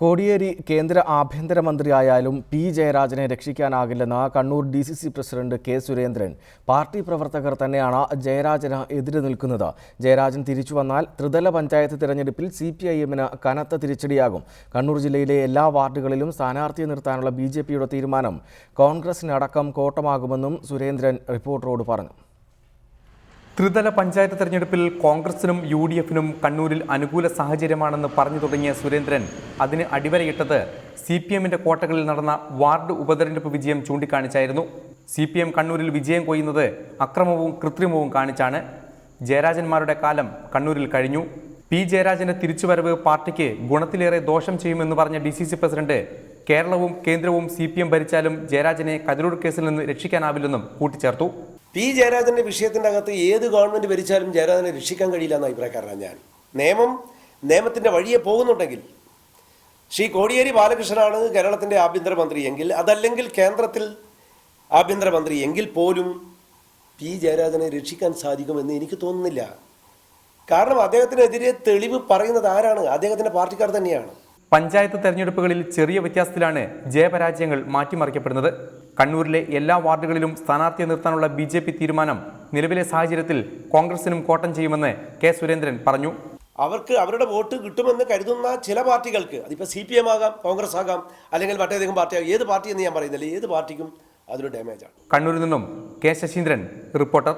കോടിയേരി കേന്ദ്ര ആഭ്യന്തരമന്ത്രിയായാലും പി ജയരാജനെ രക്ഷിക്കാനാകില്ലെന്ന് Kannur D C C president K Surendran. Party പ്രവർത്തകർ തന്നെയാണ് ജയരാജന് എതിരെ നിൽക്കുന്നത്. ജയരാജൻ തിരിച്ചു വന്നാൽ ത്രിതല പഞ്ചായത്ത് തിരഞ്ഞെടുപ്പിൽ സി പി ഐ എമ്മിന് കനത്ത തിരിച്ചടിയാകും. കണ്ണൂർ ജില്ലയിലെ എല്ലാ വാർഡുകളിലും സ്ഥാനാർത്ഥിയെ നിർത്താനുള്ള ബി ജെ പിയുടെ തീരുമാനം കോൺഗ്രസിനടക്കം കോട്ടമാകുമെന്നും സുരേന്ദ്രൻ റിപ്പോർട്ടറോട് പറഞ്ഞു. ത്രിതല പഞ്ചായത്ത് തെരഞ്ഞെടുപ്പിൽ കോൺഗ്രസിനും യു ഡി എഫിനും കണ്ണൂരിൽ അനുകൂല സാഹചര്യമാണെന്ന് പറഞ്ഞു തുടങ്ങിയ സുരേന്ദ്രൻ അതിന് അടിവരയിട്ടത് സി പി എമ്മിന്റെ കോട്ടകളിൽ നടന്ന വാർഡ് ഉപതെരഞ്ഞെടുപ്പ് വിജയം ചൂണ്ടിക്കാണിച്ചായിരുന്നു. സി പി എം കണ്ണൂരിൽ വിജയം കൊയ്യുന്നത് അക്രമവും കൃത്രിമവും കാണിച്ചാണ്. ജയരാജന്മാരുടെ കാലം കണ്ണൂരിൽ കഴിഞ്ഞു. പി ജയരാജന്റെ തിരിച്ചുവരവ് പാർട്ടിക്ക് ഗുണത്തിലേറെ ദോഷം ചെയ്യുമെന്ന് പറഞ്ഞ ഡി സി സി പ്രസിഡന്റ് കേരളവും കേന്ദ്രവും സി പി എം ഭരിച്ചാലും ജയരാജനെ കതിരൂർ കേസിൽ നിന്ന് രക്ഷിക്കാനാവില്ലെന്നും കൂട്ടിച്ചേർത്തു. പി ജയരാജന്റെ വിഷയത്തിന്റെ അകത്ത് ഏത് ഗവൺമെന്റ് ഭരിച്ചാലും ജയരാജനെ രക്ഷിക്കാൻ കഴിയില്ല എന്ന അഭിപ്രായക്കാരനാണ് ഞാൻ. നിയമം നിയമത്തിന്റെ വഴിയെ പോകുന്നുണ്ടെങ്കിൽ ശ്രീ കോടിയേരി ബാലകൃഷ്ണനാണ് കേരളത്തിന്റെ ആഭ്യന്തരമന്ത്രി എങ്കിൽ അതല്ലെങ്കിൽ കേന്ദ്രത്തിൽ ആഭ്യന്തരമന്ത്രി എങ്കിൽ പോലും പി ജയരാജനെ രക്ഷിക്കാൻ സാധിക്കുമെന്ന് എനിക്ക് തോന്നുന്നില്ല. കാരണം അദ്ദേഹത്തിനെതിരെ തെളിവ് പറയുന്നത് ആരാണ്? അദ്ദേഹത്തിന്റെ പാർട്ടിക്കാർ തന്നെയാണ്. പഞ്ചായത്ത് തെരഞ്ഞെടുപ്പുകളിൽ ചെറിയ വ്യത്യാസത്തിലാണ് ജയപരാജയങ്ങൾ മാറ്റിമറിക്കപ്പെടുന്നത്. കണ്ണൂരിലെ എല്ലാ വാർഡുകളിലും സ്ഥാനാർത്ഥിയെ നിർത്താനുള്ള ബി ജെ പി തീരുമാനം നിലവിലെ സാഹചര്യത്തിൽ കോൺഗ്രസിനും കോട്ടം ചെയ്യുമെന്ന് കെ സുരേന്ദ്രൻ പറഞ്ഞു. അവർക്ക് അവരുടെ വോട്ട് കിട്ടുമെന്ന് കരുതുന്ന ചില പാർട്ടികൾക്ക് അതിപ്പോൾ സി പി എം ആകാം കോൺഗ്രസ് ആകാം അല്ലെങ്കിൽ മറ്റേതെങ്കിലും പാർട്ടി ആകാം ഏത് പാർട്ടി എന്ന് ഞാൻ പറയുന്നില്ല ഏത് പാർട്ടിക്കും അതൊരു ഡാമേജാണ് കണ്ണൂരിൽ നിന്നും കെ ശശീന്ദ്രൻ റിപ്പോർട്ടർ